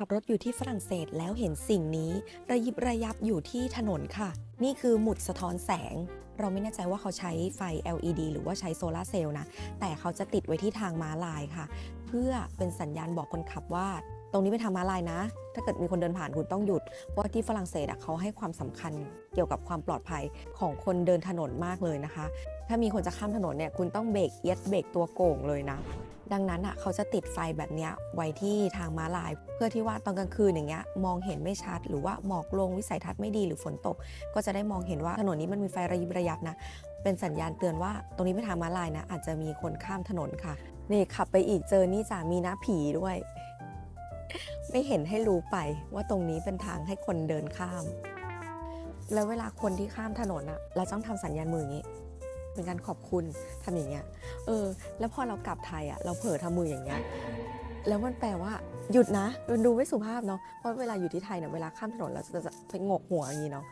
ขับรถอยู่ที่ฝรั่งเศสแล้วเห็นสิ่งนี้ ระยิบระยับอยู่ที่ถนนค่ะ นี่คือหมุดสะท้อนแสง เราไม่แน่ใจว่าเขาใช้ไฟ LED หรือว่าใช้โซลาเซลล์นะ แต่เขาจะติดไว้ที่ทางม้าลายค่ะ เพื่อเป็นสัญญาณบอกคนขับว่า ตรงนี้เป็นทางม้าลายนะ ถ้าเกิดมีคนเดินผ่านคุณต้องหยุด เพราะที่ฝรั่งเศสเขาให้ความสำคัญเกี่ยวกับความปลอดภัยของคนเดินถนนมากเลยนะคะ ถ้ามีคนจะข้ามถนนเนี่ยคุณต้องเบรกเอียดเบรกตัวโก่งเลยนะ ดังนั้นอะเขาจะติดไฟแบบเนี้ยไว้ที่ทางม้าลาย เพื่อที่ว่าตอนกลางคืนอย่างเงี้ยมองเห็นไม่ชัด หรือว่าหมอกลงวิสัยทัศน์ไม่ดีหรือฝนตก ก็จะได้มองเห็นว่าถนนนี้มันมีไฟระยิบระยับนะเป็นสัญญาณเตือนว่าตรงนี้เป็นทางม้าลายนะ อาจจะมีคนข้ามถนนค่ะนี่ขับไปอีกเจอนี่จ้ามีหน้าผีด้วย ไม่เห็นให้รู้ไปว่าตรงนี้เป็นทางให้คนเดินข้าม แล้วเวลาคนที่ข้ามถนนอะเราต้องทำสัญญาณมืออย่างนี้ เป็นการขอบคุณทำอย่างเงี้ย เออ แล้วพอเรากลับไทยอะเราเผลอทำมืออย่างเงี้ย แล้วมันแปลว่าหยุดนะมันดูไม่สุภาพเนาะ เพราะเวลาอยู่ที่ไทยเนี่ยเวลาข้ามถนนเราจะจะไปงกหัวอย่างนี้เนาะ